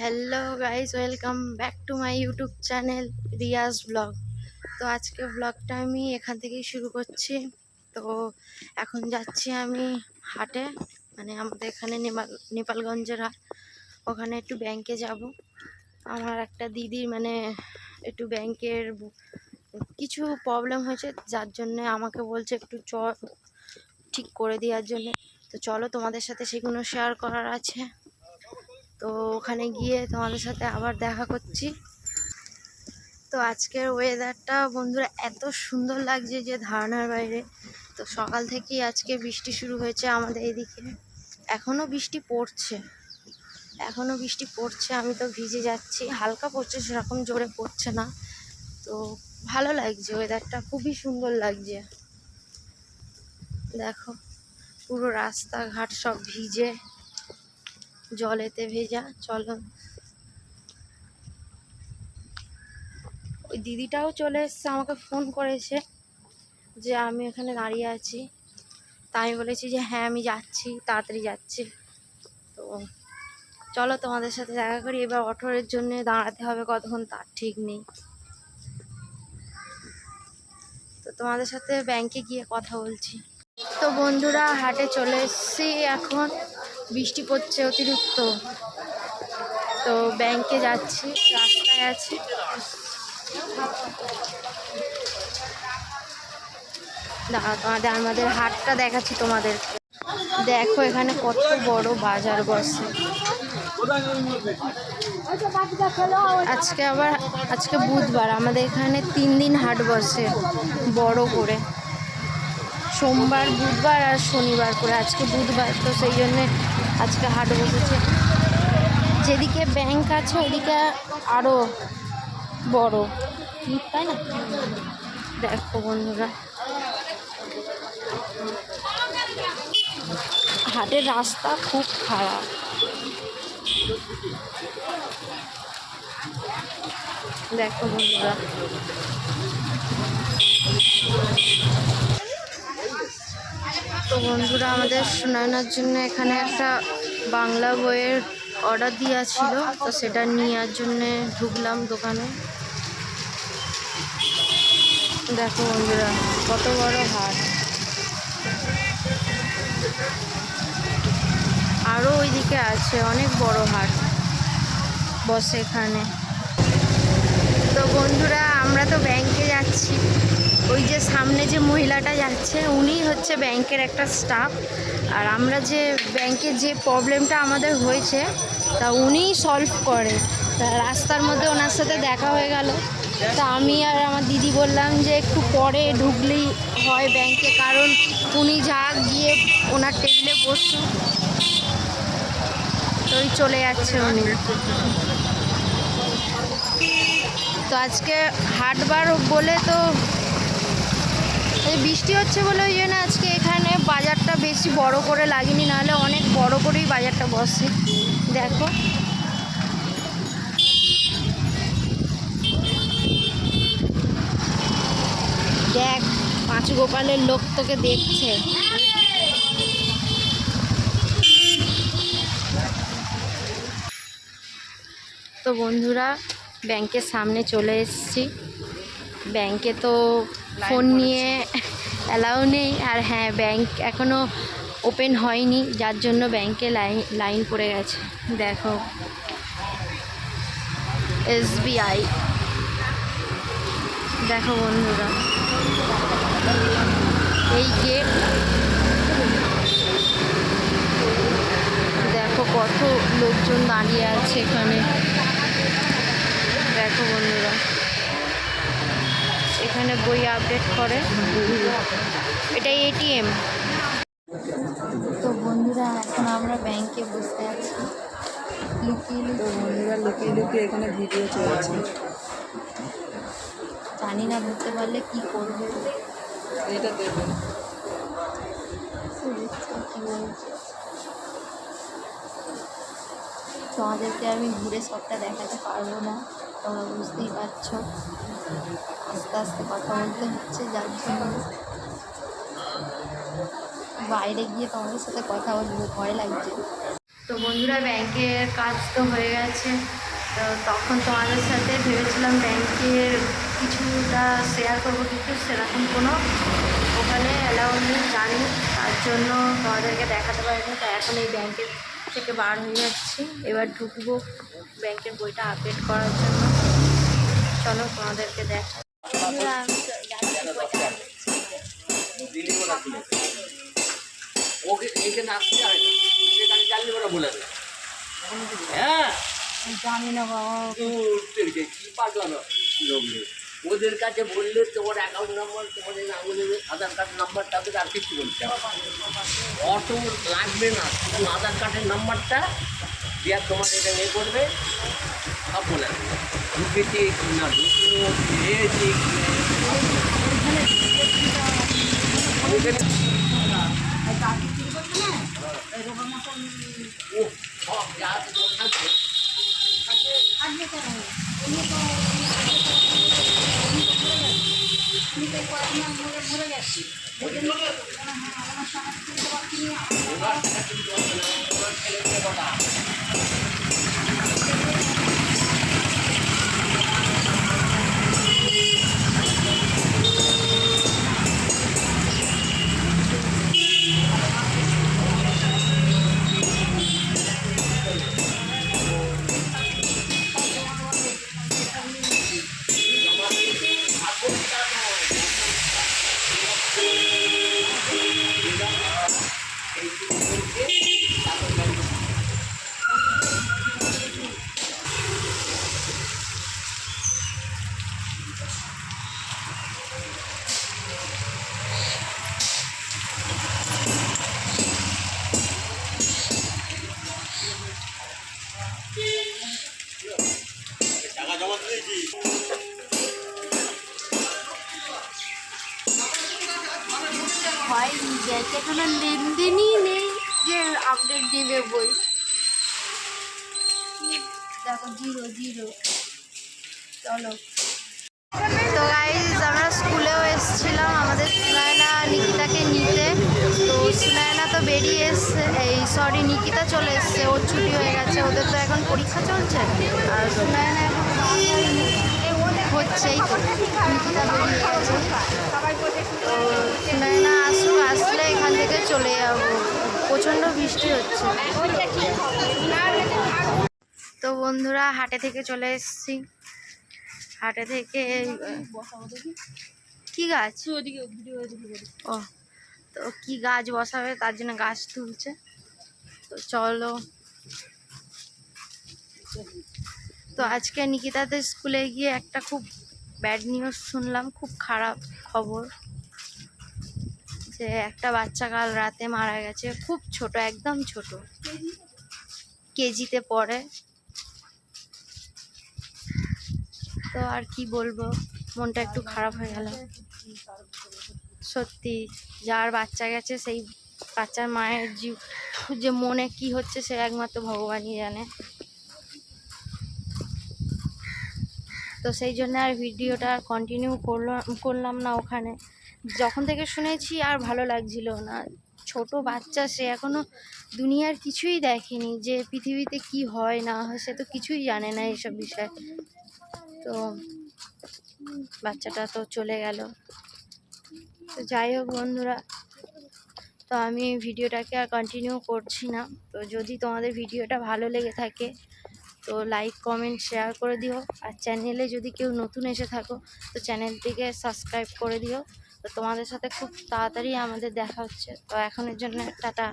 Hello guys welcome back to my YouTube channel Riaz blog তো আজকে ব্লগটা আমি এখান থেকেই শুরু করছি। তো এখন যাচ্ছি আমি হাটে মানে আমাদের এখানে নেপাল নেপালগঞ্জের হাট। ওখানে একটু ব্যাংকে যাব। আমার একটা দিদির মানে একটু ব্যাংকের কিছু প্রবলেম হয়েছে, যার জন্যে আমাকে বলছে একটু চ, ঠিক করে দেওয়ার জন্য। তো চলো তোমাদের সাথে সেগুলো শেয়ার করার আছে। তো ওখানে গিয়ে তোমাদের সাথে আবার দেখা করছি। তো আজকের ওয়েদারটা বন্ধুরা এত সুন্দর লাগছে যে ধারণার বাইরে। তো সকাল থেকেই আজকে বৃষ্টি শুরু হয়েছে আমাদের এদিকে। এখনও বৃষ্টি পড়ছে। এখনও বৃষ্টি পড়ছে, আমি তো ভিজে যাচ্ছি। হালকা পড়ছে, সেরকম জোরে পড়ছে না। তো ভালো লাগছে ওয়েদারটা খুবই সুন্দর লাগছে। দেখো, পুরো রাস্তাঘাট সব ভিজে। জলেতে ভেজা, চলো। ওই দিদিটাও চলে এসছে, আমাকে ফোন করেছে যে আমি এখানে দাঁড়িয়ে আছি। তাই আমি বলেছি যে হ্যাঁ আমি যাচ্ছি, তাড়াতাড়ি যাচ্ছি। তো চলো তোমাদের সাথে দেখা করি, এবার অটোরের জন্য দাঁড়াতে হবে কতক্ষণ, তার ঠিক নেই। তো তোমাদের সাথে ব্যাংকে গিয়ে কথা বলছি। তো বন্ধুরা, হাটে চলে এসেছি এখন। বৃষ্টি পড়ছে অতিরিক্ত। তো ব্যাংকে যাচ্ছি, রাস্তায় আছি। দাঁড়া তোমাদের আমাদের হাটটা দেখাচ্ছি তোমাদের দেখো এখানে কত বড় বাজার বসে। আজকে আবার, আজকে বুধবার, আমাদের এখানে তিন দিন হাট বসে, বড় করে। সোমবার বুধবার আর শনিবার করে। আজকে বুধবার, তো সেই জন্যে আজকে হাট বসেছে। যেদিকে ব্যাংক আছে ওদিকে আরও বড়। তাই না? দেখো বন্ধুরা। হাটের রাস্তা খুব খারাপ। দেখো বন্ধুরা। তো বন্ধুরা, আমাদের শোনানোর জন্য এখানে একটা বাংলা বইয়ের অর্ডার দেওয়া ছিল। তো সেটা নেওয়ার জন্যে ঢুকলাম দোকানে। দেখো বন্ধুরা, কত বড় হাট। আরও ওইদিকে আছে, অনেক বড় হাট বসে এখানে। তো বন্ধুরা, আমরা তো ব্যাংকে যাচ্ছি। ওই যে সামনে যে মহিলাটা যাচ্ছে, উনি হচ্ছে ব্যাংকের একটা স্টাফ আর আমরা যে ব্যাংকের যে প্রবলেমটা আমাদের হয়েছে, তা উনিই সলভ করে। তা রাস্তার মধ্যে ওনার সাথে দেখা হয়ে গেল। তা আমি আর আমার দিদি বললাম যে একটু পরে ঢুকলেই হয় ব্যাংকে, কারণ উনি যা গিয়ে ওনার টেবিলে বসুন তো ওই চলে যাচ্ছে উনি। তো আজকে হাটবার বলে তো বৃষ্টি হচ্ছে বলে ওই জন্য আজকে এখানে বাজারটা বেশি বড় করে লাগেনি, নাহলে অনেক বড় করেই বাজারটা বসে। দেখো। দেখ, পাঁচ গোপালের লোক তোকে দেখছে। তো বন্ধুরা, ব্যাংকের সামনে চলে এসেছি। ব্যাংকে তো ফোন নিয়ে অ্যালাউ নেই। আর হ্যাঁ ব্যাংক এখনও ওপেন হয়নি যার জন্য ব্যাংকে লাইন লাইন পড়ে গেছে। দেখো। এসবিআই দেখো বন্ধুরা। এই গেট দেখো কত লোকজন দাঁড়িয়ে আছে এখানে। দেখো বন্ধুরা। এখানে বই আপডেট করে। এটা এটিএম। তো বন্ধুরা এখন আমরা ব্যাংকে বসে আছি। লুকিয়ে তো লুকিয়ে বন্ধুরা লুকিয়ে লুকিয়ে এখানে ভিডিও চলছে। জানি না বুঝতে পারলে কি করবে। এটা দেবে তোমাদেরকে আমি ঘুরে সবটা দেখাতে পারব না। তোমরা বুঝতেই পারছ। আস্তে আস্তে কথা বলতে হচ্ছে, যার জন্য বাইরে গিয়ে তোমাদের সাথে কথা বলব, ভয় লাগছে। তো বন্ধুরা, ব্যাংকের কাজ তো হয়ে গেছে। তো তখন তোমাদের সাথে ভেবেছিলাম ব্যাংকের কিছুটা শেয়ার করব, কিন্তু সেরকম কোনো ওখানে অ্যালাউ নেই, জানি। তার জন্য তোমাদেরকে দেখাতে পারিনি তাই এখন এই ব্যাংকের থেকে বার হয়ে যাচ্ছি। এবার ঢুকবো ব্যাংকের বইটা আপডেট করার জন্য। চলো তোমাদেরকে দেখ ওকে এখানে আসতে না। জানলে ওরা বলে হ্যাঁ। জানি না বাবা। কি লোকগুলো ওদের কাছে বললে তোমার অ্যাকাউন্ট নাম্বার তোমার এই আঙুলের আধার কার্ড নাম্বার তাদের আর কিছু হবে অটো লাগবে না, শুধু আধার কার্ডের নাম্বারটা দিয়ে তোমার এটা ইয়ে করবে, সব বলে ঢুকেছে না ও সব যা আছে তোমার থাকবে হয় দিবে বই। দেখো জিরো জিরো। চলো। তো গাইজ আমরা স্কুলেও এসেছিলাম আমাদের সুনায়না নিকিতাকে নিতে। তো সুনায়না তো বেরিয়ে এসছে এই সরি নিকিতা চলে এসছে ওর ছুটি হয়ে গেছে ওদের তো এখন পরীক্ষা চলছে। আর সুনায়না এখন হচ্ছেই তো নিকিতা বেরিয়ে গেছে। সুনায়না আসুক আসলে এখান থেকে চলে যাব। প্রচণ্ড বৃষ্টি হচ্ছে। তো বন্ধুরা, হাটে থেকে চলে এসেছি। হাটে থেকে কি গাছ? ও, তো কি গাছ বসাবে? তার জন্য গাছ তুলছে। তো চলো। তো আজকে নিকিতাদের স্কুলে গিয়ে একটা খুব ব্যাড নিউজ শুনলাম, খুব খারাপ খবর। যে একটা বাচ্চা কাল রাতে মারা গেছে, খুব ছোট, একদম ছোট। কেজিতে পড়ে। তো আর কি বলব, মনটা একটু খারাপ হয়ে গেল। সত্যি, যার বাচ্চা গেছে, সেই বাচ্চার মায়ের জীব, যে মনে কি হচ্ছে, সে একমাত্র ভগবানই জানে। তো সেই জন্য আর ভিডিওটা কন্টিনিউ করলাম করলাম না ওখানে। যখন থেকে শুনেছি আর ভালো লাগছিল না। ছোট বাচ্চা সে এখনও দুনিয়ার কিছুই দেখেনি যে পৃথিবীতে কি হয়, না হয়, সে তো কিছুই জানে না এইসব বিষয়ে। তো বাচ্চাটা তো চলে গেল। তো যাই হোক বন্ধুরা, তো আমি ভিডিওটাকে আর কন্টিনিউ করছি না। তো যদি তোমাদের ভিডিওটা ভালো লেগে থাকে, তো লাইক কমেন্ট শেয়ার করে দিও। আর চ্যানেলে যদি কেউ নতুন এসে থাকো, তো চ্যানেলটিকে সাবস্ক্রাইব করে দিও। তো তোমাদের সাথে খুব তাড়াতাড়ি আমাদের দেখা হচ্ছে। তো এখনের জন্য টাটা।